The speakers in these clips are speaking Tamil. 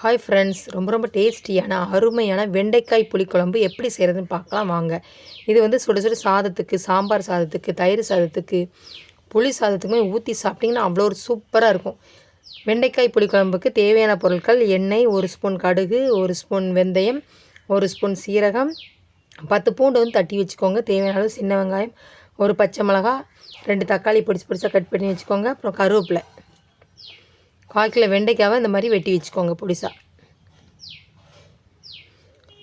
ஹாய் ஃப்ரெண்ட்ஸ் ரொம்ப ரொம்ப டேஸ்டியான அருமையான வெண்டைக்காய் புளிக்குழம்பு எப்படி செய்கிறதுன்னு பார்க்கலாம் வாங்க. இது வந்து சுட சுட சாதத்துக்கு சாம்பார் சாதத்துக்கு தயிர் சாதத்துக்கு புளி சாதத்துக்குமே ஊற்றி சாப்பிட்டிங்கன்னா அவ்வளோ ஒரு சூப்பராக இருக்கும். வெண்டைக்காய் புளிக்குழம்புக்கு தேவையான பொருட்கள் எண்ணெய் ஒரு ஸ்பூன் கடுகு ஒரு ஸ்பூன் வெந்தயம் ஒரு ஸ்பூன் சீரகம் பத்து பூண்டு வந்து தட்டி வச்சுக்கோங்க. தேவையான அளவு சின்ன வெங்காயம் ஒரு பச்சை மிளகா ரெண்டு தக்காளி பிடிச்சி பிடிச்சா கட் பண்ணி வச்சுக்கோங்க. அப்புறம் கருவேப்பிலை. கால் கிலோ வெண்டைக்காவை இந்த மாதிரி வெட்டி வச்சுக்கோங்க பொடிசா.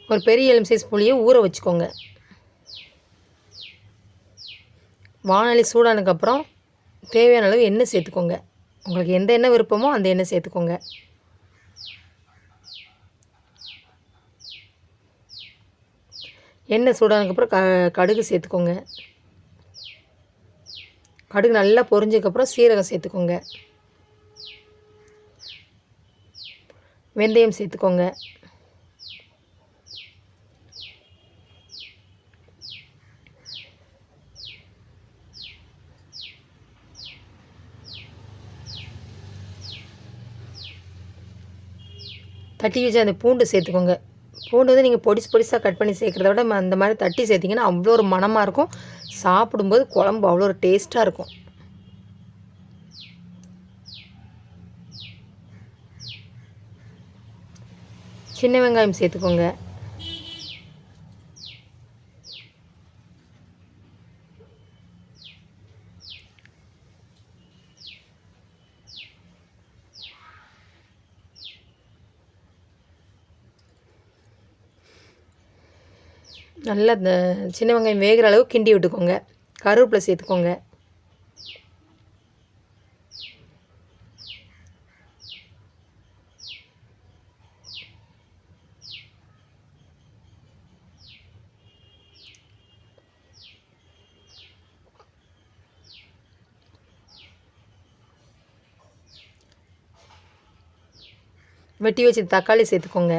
ஒரு பெரிய எலும் சைஸ் புளியை ஊற வச்சுக்கோங்க. வானொலி சூடானதுக்கப்புறம் தேவையான அளவு எண்ணெய் சேர்த்துக்கோங்க. உங்களுக்கு எந்த எண்ணெய் விருப்பமோ அந்த எண்ணெய் சேர்த்துக்கோங்க. எண்ணெய் சூடானதுக்கப்புறம் க கடுகு சேர்த்துக்கோங்க. கடுகு நல்லா பொரிஞ்சதுக்கப்புறம் சீரகம் சேர்த்துக்கோங்க. வெந்தயம் சேர்த்துக்கோங்க. தட்டி வச்சு அந்த பூண்டு சேர்த்துக்கோங்க. பூண்டு வந்து நீங்கள் பொடிசு பொடிசாக கட் பண்ணி சேர்க்குறத விட அந்த மாதிரி தட்டி சேர்த்திங்கன்னா அவ்வளோ ஒரு மணமாக இருக்கும். சாப்பிடும்போது குழம்பு அவ்வளோ ஒரு டேஸ்ட்டாக இருக்கும். சின்ன வெங்காயம் சேர்த்துக்கோங்க. நல்லா இந்த சின்ன வெங்காயம் வேகிற அளவு கிண்டி விட்டுக்கோங்க. கருவேப்பிலை சேர்த்துக்கோங்க. வெட்டி வச்சு தக்காளி சேர்த்துக்கோங்க.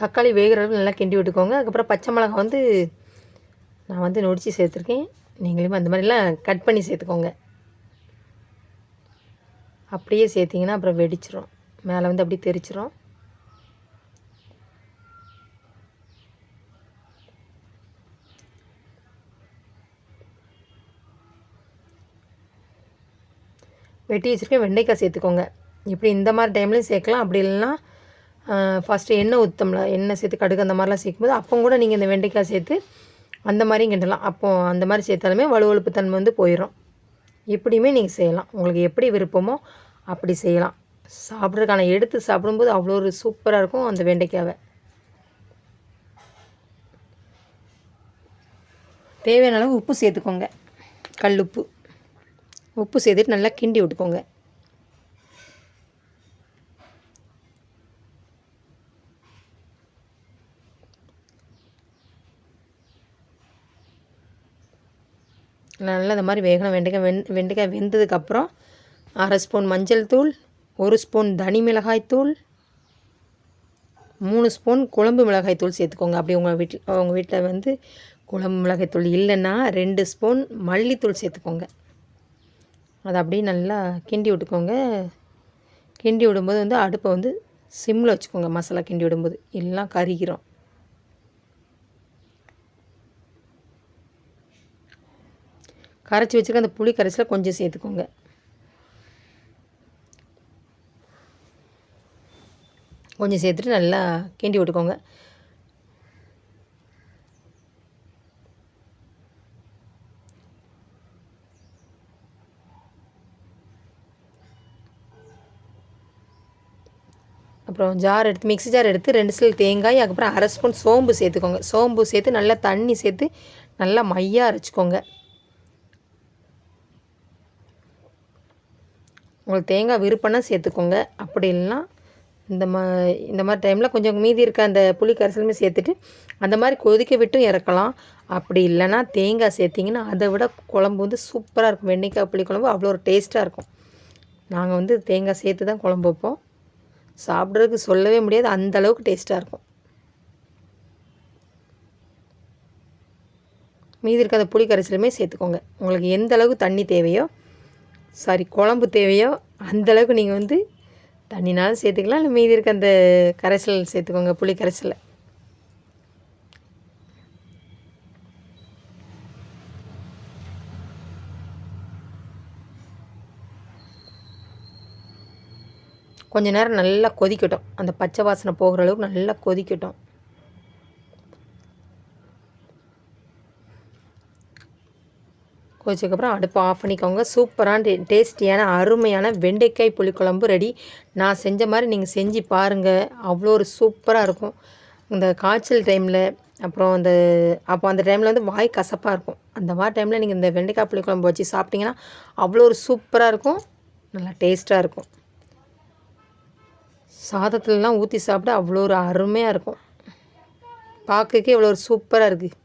தக்காளி வேகிற அளவு நல்லா கிண்டி விட்டுக்கோங்க. அதுக்கப்புறம் பச்சை மிளகாய் வந்து நான் வந்து நொடிச்சு சேர்த்துருக்கேன். நீங்களும் அந்த மாதிரிலாம் கட் பண்ணி சேர்த்துக்கோங்க. அப்படியே சேர்த்திங்கன்னா அப்புறம் வெடிச்சிரும். மேலே வந்து அப்படியே தெரிச்சிரும். வெட்டி வச்சுருக்கேன். வெண்டைக்காய் சேர்த்துக்கோங்க. இப்படி இந்த மாதிரி டைம்லையும் சேர்க்கலாம். அப்படி இல்லைன்னா ஃபஸ்ட்டு எண்ணெய் ஊற்றம்ல எண்ணெய் சேர்த்து கடுகு அந்த மாதிரிலாம் சேர்க்கும்போது அப்போ கூட நீங்கள் இந்த வெண்டைக்காய் சேர்த்து அந்த மாதிரியும் கிண்டலாம். அப்போ அந்த மாதிரி சேர்த்தாலுமே வலுவழுப்பு தன்மை வந்து போயிடும் இப்படியுமே நீங்கள் செய்யலாம். உங்களுக்கு எப்படி விருப்பமோ அப்படி செய்யலாம். சாப்பிட்றதுக்கான எடுத்து சாப்பிடும்போது அவ்வளோ ஒரு சூப்பராக இருக்கும் அந்த வெண்டைக்காவை. தேவையான அளவு உப்பு சேர்த்துக்கோங்க. கல் உப்பு சேர்த்துட்டு நல்லா கிண்டி விட்டுக்கோங்க. நல்லா இந்த மாதிரி வேகணும். வெண்டைக்காய் வெந் வெண்டைக்காய் வெந்ததுக்கப்புறம் அரை ஸ்பூன் மஞ்சள் தூள் ஒரு ஸ்பூன் தனி மிளகாய் தூள் மூணு ஸ்பூன் குழம்பு மிளகாய் தூள் சேர்த்துக்கோங்க. அப்படி உங்கள் வீட்டில் உங்கள் வீட்டில் வந்து குழம்பு மிளகாய் தூள் இல்லைன்னா ரெண்டு ஸ்பூன் மல்லித்தூள் சேர்த்துக்கோங்க. அதை அப்படியே நல்லா கிண்டி விட்டுக்கோங்க. கிண்டி விடும்போது வந்து அடுப்பை வந்து சிம்மில் வச்சுக்கோங்க. மசாலா கிண்டி விடும்போது. எல்லாம் கருகிரும். கரைச்சி வச்சுருக்க அந்த புளி கரைசலை கொஞ்சம் சேர்த்துக்கோங்க. கொஞ்சம் சேர்த்துட்டு நல்லா கிண்டி விட்டுக்கோங்க. அப்புறம் ஜார் எடுத்து மிக்ஸி ஜார் எடுத்து ரெண்டு சில் தேங்காய் அதுக்கப்புறம் அரை ஸ்பூன் சோம்பு சேர்த்துக்கோங்க. சோம்பு சேர்த்து நல்லா தண்ணி சேர்த்து நல்லா மையாக அரைச்சிக்கோங்க. உங்களுக்கு தேங்காய் விருப்பம்னா சேர்த்துக்கோங்க. அப்படி இல்லைன்னா இந்த மா இந்த மாதிரி டைமில் கொஞ்சம் மீதி இருக்க அந்த புளி கரைசலுமே சேர்த்துட்டு அந்த மாதிரி கொதிக்க விட்டும் இறக்கலாம். அப்படி இல்லைன்னா தேங்காய் சேர்த்திங்கன்னா அதை விட குழம்பு வந்து சூப்பராக இருக்கும். வெண்டைக்காய் புளி குழம்பு அவ்வளோ ஒரு டேஸ்ட்டாக இருக்கும். நாங்கள் வந்து தேங்காய் சேர்த்து தான் குழம்பு வைப்போம். சாப்பிட்றதுக்கு சொல்லவே முடியாது. அந்த அளவுக்கு டேஸ்ட்டாக இருக்கும். மீதி இருக்க அந்த புளி கரைசலுமே சேர்த்துக்கோங்க. உங்களுக்கு எந்த அளவுக்கு தண்ணி தேவையோ சாரி குழம்பு தேவையோ அந்தளவுக்கு நீங்கள் வந்து தண்ணினாலும் சேர்த்துக்கலாம். இல்லை மீதி இருக்க அந்த கரைசல் சேர்த்துக்கோங்க புளி கரைசலை. கொஞ்ச நேரம் நல்லா கொதிக்கட்டும். அந்த பச்சை வாசனை போகிற அளவுக்கு நல்லா கொதிக்கட்டும். கொதிச்சதுக்கப்புறம் அடுப்பை ஆஃப் பண்ணிக்கோங்க. சூப்பரான டே டேஸ்டியான அருமையான வெண்டைக்காய் புளிக்குழம்பு ரெடி. நான் செஞ்ச மாதிரி நீங்கள் செஞ்சு பாருங்கள் அவ்வளோ ஒரு சூப்பராக இருக்கும். இந்த காய்ச்சல் டைமில் அப்புறம் அந்த அப்போ அந்த டைமில் வந்து வாய் கசப்பாக இருக்கும். அந்த மாதிரி டைமில் நீங்கள் இந்த வெண்டைக்காய் புளிக்குழம்பு வச்சு சாப்பிட்டிங்கன்னா அவ்வளோ ஒரு சூப்பராக இருக்கும். நல்லா டேஸ்ட்டாக இருக்கும். சாதத்துலலாம் ஊற்றி சாப்பிட அவ்வளோ ஒரு அருமையாக இருக்கும். பார்க்கறக்கே இவ்வளோ ஒரு சூப்பராக இருக்குது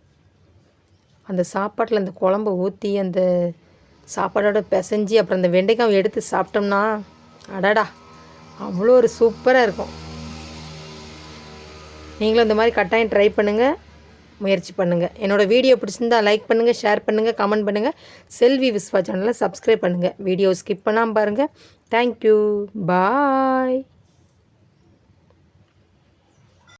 அந்த சாப்பாட்டில் அந்த குழம்ப ஊற்றி அந்த சாப்பாடோட பிசைஞ்சி அப்புறம் அந்த வெண்டைக்காய் எடுத்து சாப்பிட்டோம்னா அடடா அவ்வளோ ஒரு சூப்பராக இருக்கும். நீங்களும் இந்த மாதிரி கட்டாயம் ட்ரை பண்ணுங்கள் முயற்சி பண்ணுங்கள் என்னோடய வீடியோ பிடிச்சிருந்தா லைக் பண்ணுங்கள் ஷேர் பண்ணுங்கள் கமெண்ட் பண்ணுங்கள் செல்வி விஸ்வா சேனலை சப்ஸ்கிரைப் பண்ணுங்கள் வீடியோ ஸ்கிப் பண்ணாமல் பாருங்கள் தேங்க்யூ பாய்